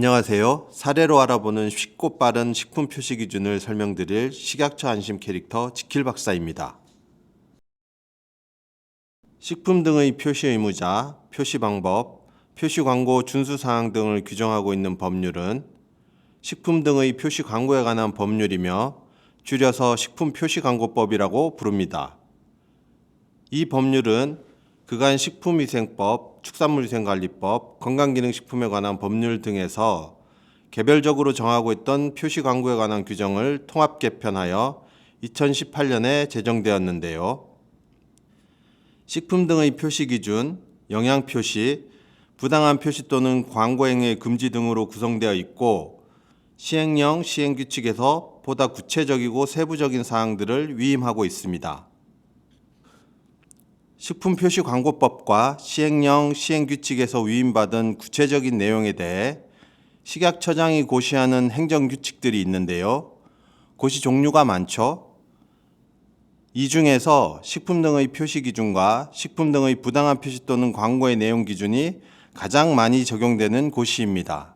안녕하세요. 사례로 알아보는 쉽고 빠른 식품 표시 기준을 설명드릴 식약처 안심 캐릭터 지킬 박사입니다. 식품 등의 표시 의무자, 표시 방법, 표시 광고 준수 사항 등을 규정하고 있는 법률은 식품 등의 표시 광고에 관한 법률이며 줄여서 식품 표시 광고법이라고 부릅니다. 이 법률은 그간 식품위생법, 축산물위생관리법, 건강기능식품에 관한 법률 등에서 개별적으로 정하고 있던 표시 광고에 관한 규정을 통합 개편하여 2018년에 제정되었는데요. 식품 등의 표시 기준, 영양 표시, 부당한 표시 또는 광고 행위 금지 등으로 구성되어 있고 시행령 시행 규칙에서 보다 구체적이고 세부적인 사항들을 위임하고 있습니다. 식품 표시 광고법과 시행령 시행 규칙에서 위임받은 구체적인 내용에 대해 식약처장이 고시하는 행정 규칙들이 있는데요. 고시 종류가 많죠. 이 중에서 식품 등의 표시 기준과 식품 등의 부당한 표시 또는 광고의 내용 기준이 가장 많이 적용되는 고시입니다.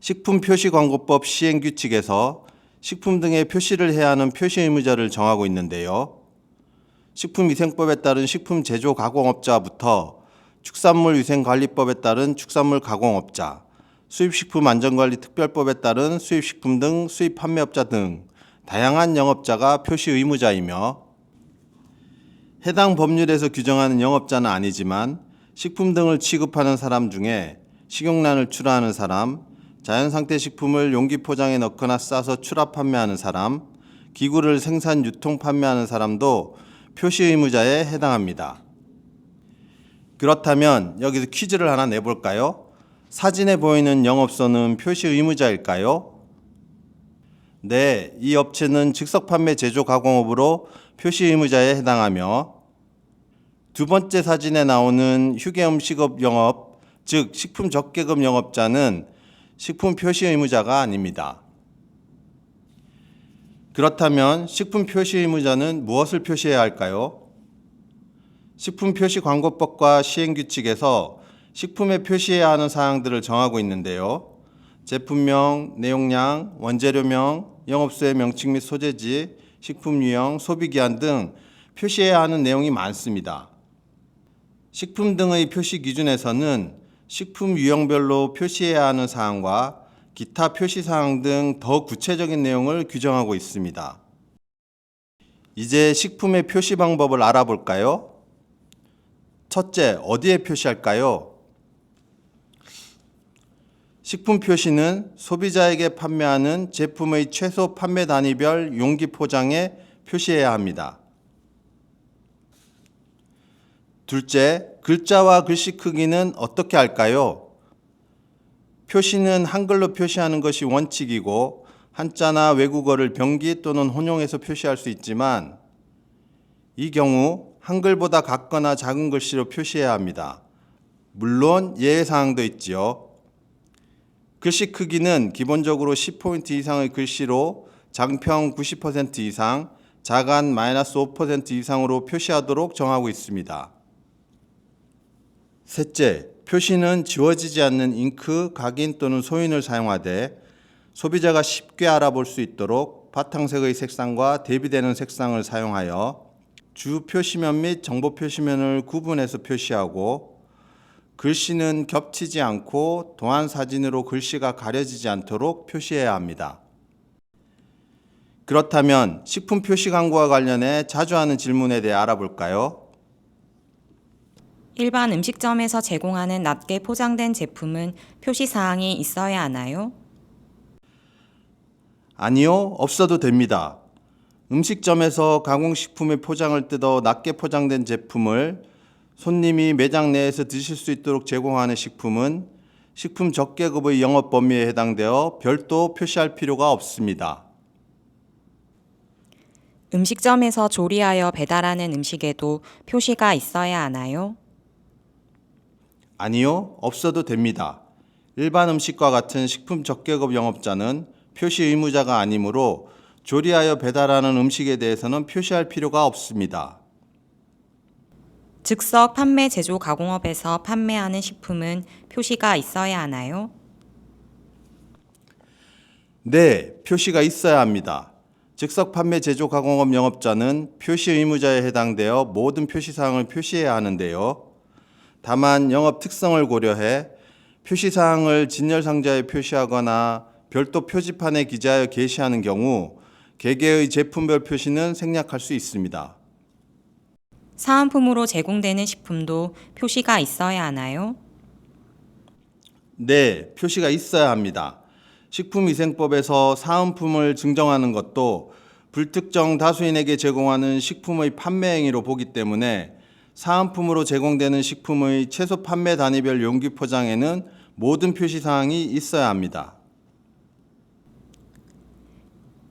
식품 표시 광고법 시행 규칙에서 식품 등의 표시를 해야 하는 표시 의무자를 정하고 있는데요. 식품위생법에 따른 식품 제조 가공업자부터 축산물 위생관리법에 따른 축산물 가공업자, 수입식품 안전관리특별법에 따른 수입식품 등 수입 판매업자 등 다양한 영업자가 표시 의무자이며 해당 법률에서 규정하는 영업자는 아니지만 식품 등을 취급하는 사람 중에 식용란을 출하하는 사람, 자연상태 식품을 용기 포장에 넣거나 싸서 출하 판매하는 사람, 기구를 생산 유통 판매하는 사람도 표시 의무자에 해당합니다. 그렇다면 여기서 퀴즈를 하나 내볼까요? 사진에 보이는 영업소는 표시 의무자일까요? 네, 이 업체는 즉석 판매 제조 가공업으로 표시 의무자에 해당하며 두 번째 사진에 나오는 휴게 음식업 영업, 즉 식품 적계급 영업자는 식품 표시 의무자가 아닙니다. 그렇다면 식품 표시 의무자는 무엇을 표시해야 할까요? 식품 표시 광고법과 시행 규칙에서 식품에 표시해야 하는 사항들을 정하고 있는데요. 제품명, 내용량, 원재료명, 영업소의 명칭 및 소재지, 식품 유형, 소비 기한 등 표시해야 하는 내용이 많습니다. 식품 등의 표시 기준에서는 식품 유형별로 표시해야 하는 사항과 기타 표시 사항 등 더 구체적인 내용을 규정하고 있습니다. 이제 식품의 표시 방법을 알아볼까요? 첫째, 어디에 표시할까요? 식품 표시는 소비자에게 판매하는 제품의 최소 판매 단위별 용기 포장에 표시해야 합니다. 둘째, 글자와 글씨 크기는 어떻게 할까요? 표시는 한글로 표시하는 것이 원칙이고 한자나 외국어를 병기 또는 혼용해서 표시할 수 있지만 이 경우 한글보다 같거나 작은 글씨로 표시해야 합니다. 물론 예외 사항도 있지요. 글씨 크기는 기본적으로 10포인트 이상의 글씨로 장평 90% 이상, 자간 마이너스 5% 이상으로 표시하도록 정하고 있습니다. 셋째, 표시는 지워지지 않는 잉크, 각인 또는 소인을 사용하되 소비자가 쉽게 알아볼 수 있도록 바탕색의 색상과 대비되는 색상을 사용하여 주 표시면 및 정보 표시면을 구분해서 표시하고 글씨는 겹치지 않고 동안 사진으로 글씨가 가려지지 않도록 표시해야 합니다. 그렇다면 식품 표시 광고와 관련해 자주 하는 질문에 대해 알아볼까요? 일반 음식점에서 제공하는 낮게 포장된 제품은 표시 사항이 있어야 하나요? 아니요, 없어도 됩니다. 음식점에서 가공식품의 포장을 뜯어 낮게 포장된 제품을 손님이 매장 내에서 드실 수 있도록 제공하는 식품은 식품 적계급의 영업 범위에 해당되어 별도 표시할 필요가 없습니다. 음식점에서 조리하여 배달하는 음식에도 표시가 있어야 하나요? 아니요, 없어도 됩니다. 일반 음식과 같은 식품 적계급 영업자는 표시 의무자가 아니므로 조리하여 배달하는 음식에 대해서는 표시할 필요가 없습니다. 즉석 판매 제조 가공업에서 판매하는 식품은 표시가 있어야 하나요? 네, 표시가 있어야 합니다. 즉석 판매 제조 가공업 영업자는 표시 의무자에 해당되어 모든 표시 사항을 표시해야 하는데요. 다만 영업 특성을 고려해 표시 사항을 진열 상자에 표시하거나 별도 표지판에 기재하여 게시하는 경우 개개의 제품별 표시는 생략할 수 있습니다. 사은품으로 제공되는 식품도 표시가 있어야 하나요? 네, 표시가 있어야 합니다. 식품위생법에서 사은품을 증정하는 것도 불특정 다수인에게 제공하는 식품의 판매 행위로 보기 때문에 사은품으로 제공되는 식품의 최소 판매 단위별 용기 포장에는 모든 표시 사항이 있어야 합니다.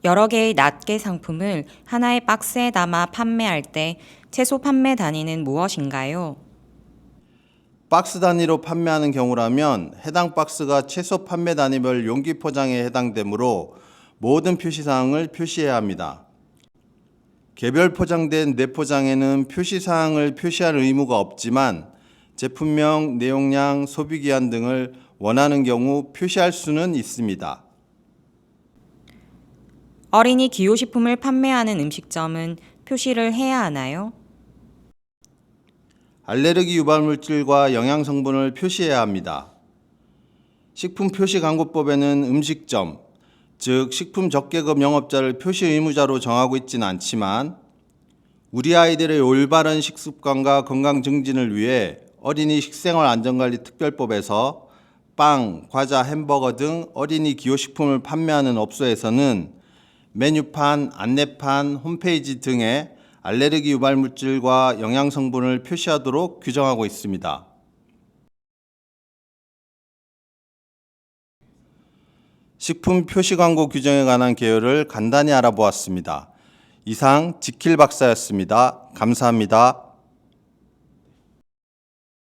여러 개의 낱개 상품을 하나의 박스에 담아 판매할 때 최소 판매 단위는 무엇인가요? 박스 단위로 판매하는 경우라면 해당 박스가 최소 판매 단위별 용기 포장에 해당되므로 모든 표시 사항을 표시해야 합니다. 개별 포장된 내포장에는 표시 사항을 표시할 의무가 없지만 제품명, 내용량, 소비 기한 등을 원하는 경우 표시할 수는 있습니다. 어린이 기호식품을 판매하는 음식점은 표시를 해야 하나요? 알레르기 유발 물질과 영양 성분을 표시해야 합니다. 식품 표시 광고법에는 음식점, 즉 식품 적계급 영업자를 표시 의무자로 정하고 있지는 않지만 우리 아이들의 올바른 식습관과 건강 증진을 위해 어린이 식생활 안전관리 특별법에서 빵, 과자, 햄버거 등 어린이 기호식품을 판매하는 업소에서는 메뉴판, 안내판, 홈페이지 등에 알레르기 유발 물질과 영양 성분을 표시하도록 규정하고 있습니다. 식품 표시 광고 규정에 관한 개요를 간단히 알아보았습니다. 이상 지킬 박사였습니다. 감사합니다.